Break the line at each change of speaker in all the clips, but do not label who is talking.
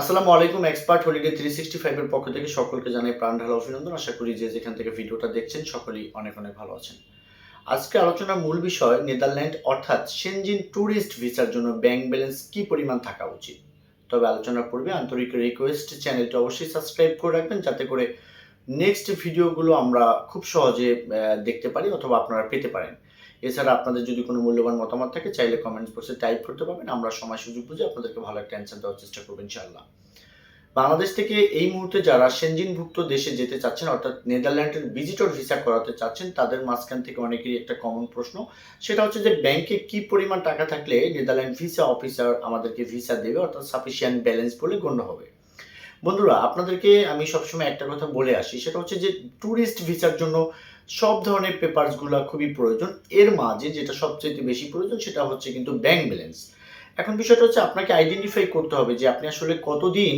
আসসালামু আলাইকুম expert holiday three sixty ফাইভের পক্ষ থেকে সকলকে জানাই প্রাণ ঢালা অভিনন্দন। আশা করি যে যেখান থেকে ভিডিওটা দেখছেন সকলেই অনেক অনেক ভালো আছেন। আজকে আলোচনার মূল বিষয় নেদারল্যান্ড, অর্থাৎ সেনজিন ট্যুরিস্ট ভিসার জন্য ব্যাংক ব্যালেন্স কি পরিমাণ থাকা উচিত? তবে আলোচনার পূর্বে আন্তরিক রিকোয়েস্ট চ্যানেলটি অবশ্যই সাবস্ক্রাইব করে রাখবেন, যাতে করে নেক্সট ভিডিওগুলো আমরা খুব সহজে দেখতে পারি অথবা আপনারা পেতে পারেন। এছাড়া আপনাদের যদি কোনো মূল্যবান মতামত থাকে, চাইলে কমেন্টস বক্সে টাইপ করতে পারবেন। আমরা সময় সুযোগ বুঝে আপনাদেরকে ভালো একটা অ্যান্সার দেওয়ার চেষ্টা করব, ইনশাআল্লাহ। বাংলাদেশ থেকে এই মুহূর্তে যারা সেনজিনভুক্ত দেশে যেতে চাচ্ছেন, অর্থাৎ নেদারল্যান্ডের ভিজিটর ভিসা করাতে চাচ্ছেন, তাদের মাঝখান থেকে অনেকেরই একটা কমন প্রশ্ন। সেটা হচ্ছে যে ব্যাংকে কি পরিমাণ টাকা থাকলে নেদারল্যান্ড ভিসা অফিসার আমাদেরকে ভিসা দেবে, অর্থাৎ সাফিসিয়েন্ট ব্যালেন্স বলে গণ্য হবে। বন্ধুরা, আপনাদেরকে আমি সবসময় একটা কথা বলে আসি, সেটা হচ্ছে যে ট্যুরিস্ট ভিসার জন্য সব ধরনের পেপারসগুলো খুবই প্রয়োজন। এর মাঝে যেটা সবচেয়ে বেশি প্রয়োজন সেটা হচ্ছে কিন্তু ব্যাংক ব্যালেন্স এখন বিষয়টা হচ্ছে আপনাকে আইডেন্টিফাই করতে হবে যে আপনি আসলে কতদিন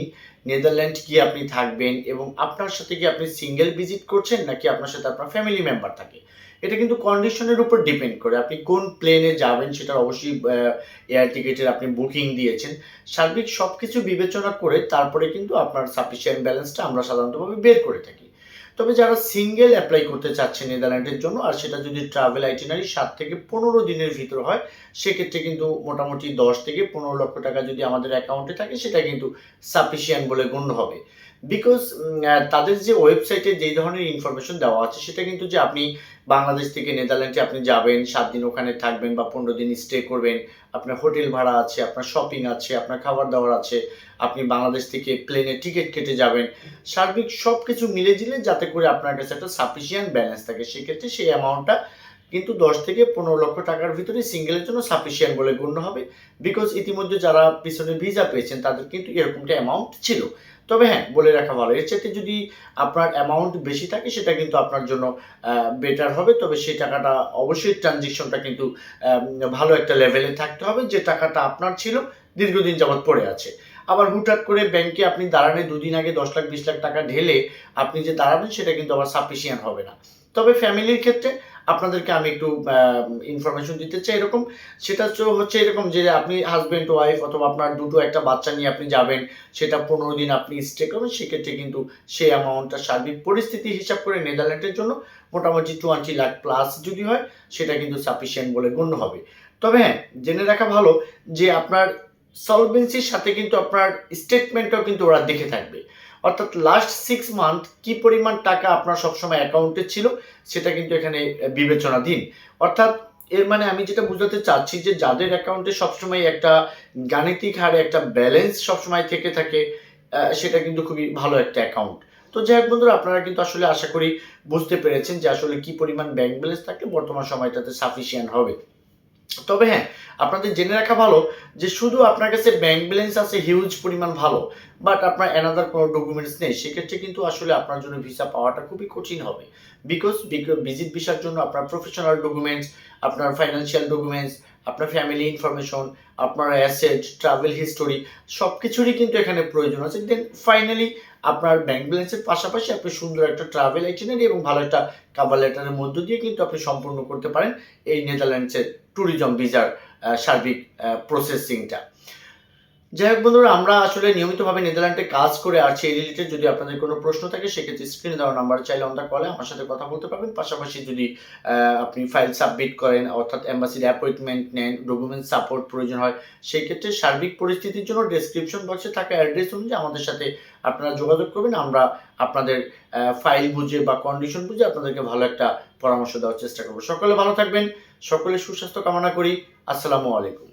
নেদারল্যান্ড কি আপনি থাকবেন এবং আপনার সাথে কি আপনি সিঙ্গেল ভিজিট করছেন নাকি আপনার সাথে আপনার ফ্যামিলি মেম্বার থাকে। এটা কিন্তু কন্ডিশনের উপর ডিপেন্ড করে। আপনি কোন প্লেনে যাবেন সেটা অবশ্যই এয়ার টিকিটের আপনি বুকিং দিয়েছেন। সার্বিক সব কিছু বিবেচনা করে তারপরে কিন্তু আপনার সাফিসিয়েন্ট ব্যালেন্সটা আমরা সাধারণতভাবে বের করে থাকি। তবে যারা সিঙ্গেল অ্যাপ্লাই করতে চাচ্ছে নেদারল্যান্ডের জন্য, আর সেটা যদি ট্রাভেল আইটিনারি সাত থেকে পনেরো দিনের ভিতর হয়, সেক্ষেত্রে কিন্তু মোটামুটি দশ থেকে পনেরো লক্ষ টাকা যদি আমাদের অ্যাকাউন্টে থাকে, সেটা কিন্তু সাফিসিয়েন্ট বলে গণ্য হবে। বিকজ তাদের যে ওয়েবসাইটে যেই ধরনের ইনফরমেশন দেওয়া আছে, সেটা কিন্তু যে আপনি বাংলাদেশ থেকে নেদারল্যান্ডে আপনি যাবেন, সাত দিন ওখানে থাকবেন বা পনেরো দিন স্টে করবেন, আপনার হোটেল ভাড়া আছে, আপনার শপিং আছে, আপনার খাবার দাবার আছে, আপনি বাংলাদেশ থেকে প্লেনে টিকিট কেটে যাবেন। সার্বিক সব কিছু মিলে জিলে যাতে করে আপনার কাছে একটা সাফিসিয়েন্ট ব্যালেন্স থাকে, সেক্ষেত্রে সেই অ্যামাউন্টটা কিন্তু দশ থেকে পনেরো লক্ষ টাকার ভিতরে সিঙ্গেলের জন্য সাফিসিয়েন্ট বলে গণ্য হবে। বিকজ ইতিমধ্যে যারা পিছনে ভিসা পেয়েছেন, তাদের কিন্তু এরকমটা অ্যামাউন্ট ছিল। তবে হ্যাঁ বলে রাখা ভালো। এর চাইতে যদি আপনার অ্যামাউন্ট বেশি থাকে, সেটা কিন্তু আপনার জন্য বেটার হবে। তবে সেই টাকাটা অবশ্যই ট্রানজেকশনটা কিন্তু ভালো একটা লেভেলে থাকতে হবে। যে টাকাটা আপনার ছিল, দীর্ঘদিন যাবৎ পড়ে আছে। আবার হুটহাট করে ব্যাংকে আপনি দাঁড়ানে দুদিন আগে দশ লাখ, বিশ লাখ টাকা ঢেলে আপনি যে দাঁড়াবেন, সেটা কিন্তু আবার সাফিসিয়েন্ট হবে না। তবে ফ্যামিলির ক্ষেত্রে আপনাদেরকে আমি একটু ইনফরমেশন দিতে চাই এরকম। সেটা হচ্ছে- এরকম যে আপনি হাজব্যান্ড ওয়াইফ অথবা আপনার দুটো একটা বাচ্চা নিয়ে আপনি যাবেন, সেটা পনেরো দিন আপনি স্টে করবেন, সেক্ষেত্রে কিন্তু সেই অ্যামাউন্টটা সার্বিক পরিস্থিতি হিসাব করে নেদারল্যান্ডের জন্য মোটামুটি টোয়েন্টি লাখ প্লাস যদি হয়, সেটা কিন্তু সাফিসিয়েন্ট বলে গণ্য হবে। তবে হ্যাঁ জেনে রাখা ভালো যে আপনার সলভেন্সির সাথে কিন্তু আপনার স্টেটমেন্টটাও কিন্তু ওরা দেখে থাকবে। অর্থাৎ লাস্ট সিক্স মান্থ কি পরিমাণ টাকা আপনার সবসময় অ্যাকাউন্টে ছিল, সেটা কিন্তু এখানে বিবেচনাধীন। অর্থাৎ এর মানে আমি যেটা বোঝাতে চাচ্ছি যে যাদের অ্যাকাউন্টে সবসময় একটা গাণিতিক হারে একটা ব্যালেন্স সবসময় থেকে থাকে সেটা কিন্তু খুবই ভালো একটা অ্যাকাউন্ট তো যাই হোক বন্ধুরা, আপনারা কিন্তু আসলে আশা করি বুঝতে পেরেছেন যে আসলে কি পরিমাণ ব্যাংক ব্যালেন্স থাকলে বর্তমান সময়টাতে সাফিসিয়েন্ট হবে। তবে হ্যাঁ আপনাদের জেনে রাখা ভালো যে শুধু আপনার কাছে ব্যাংক ব্যালেন্স আছে হিউজ পরিমাণ ভালো বাট আপনার অ্যানাদার কোনো ডকুমেন্টস নেই। সেক্ষেত্রে কিন্তু আসলে আপনার জন্য ভিসা পাওয়াটা খুবই কঠিন হবে। বিকজ ভিজিট ভিসার জন্য আপনার প্রফেশনাল ডকুমেন্টস আপনার ফাইন্যান্সিয়াল ডকুমেন্টস আপনার ফ্যামিলি ইনফরমেশন আপনার অ্যাসেট ট্রাভেল হিস্টোরি সব কিছুরই কিন্তু এখানে প্রয়োজন আছে। দেন ফাইনালি আপনার ব্যাংক ব্যালেন্সের পাশাপাশি আপনি সুন্দর একটা ট্রাভেল আইটিনারি এবং ভালো একটা কাভার লেটারের মধ্য দিয়ে কিন্তু আপনি সম্পূর্ণ করতে পারেন এই নেদারল্যান্ডসের ট্যুরিজম ভিসার সার্বিক প্রসেসিংটা যাই হোক বন্ধুরা, আমরা আসলে নিয়মিতভাবে নেদারল্যান্ডে কাজ করে আসছি এই রিলেটেড যদি আপনাদের কোনো প্রশ্ন থাকে, সেক্ষেত্রে স্ক্রিনে দেওয়া নাম্বার চাইলে অন দ্য কলে আমার সাথে কথা বলতে পারবেন। পাশাপাশি যদি আপনি ফাইল সাবমিট করেন, অর্থাৎ অ্যাম্বাসির অ্যাপয়েন্টমেন্ট নেন ডকুমেন্ট সাপোর্ট প্রয়োজন হয় সেই ক্ষেত্রে সার্বিক পরিস্থিতির জন্য ডেসক্রিপশন বক্সে থাকা অ্যাড্রেস অনুযায়ী আমাদের সাথে আপনারা যোগাযোগ করবেন। আমরা আপনাদের ফাইল বুঝে বা কন্ডিশন বুঝে আপনাদেরকে ভালো একটা পরামর্শ দেওয়ার চেষ্টা করব। সকলে ভালো থাকবেন, সকলে সুস্বাস্থ্য কামনা করি। আসসালামু আলাইকুম।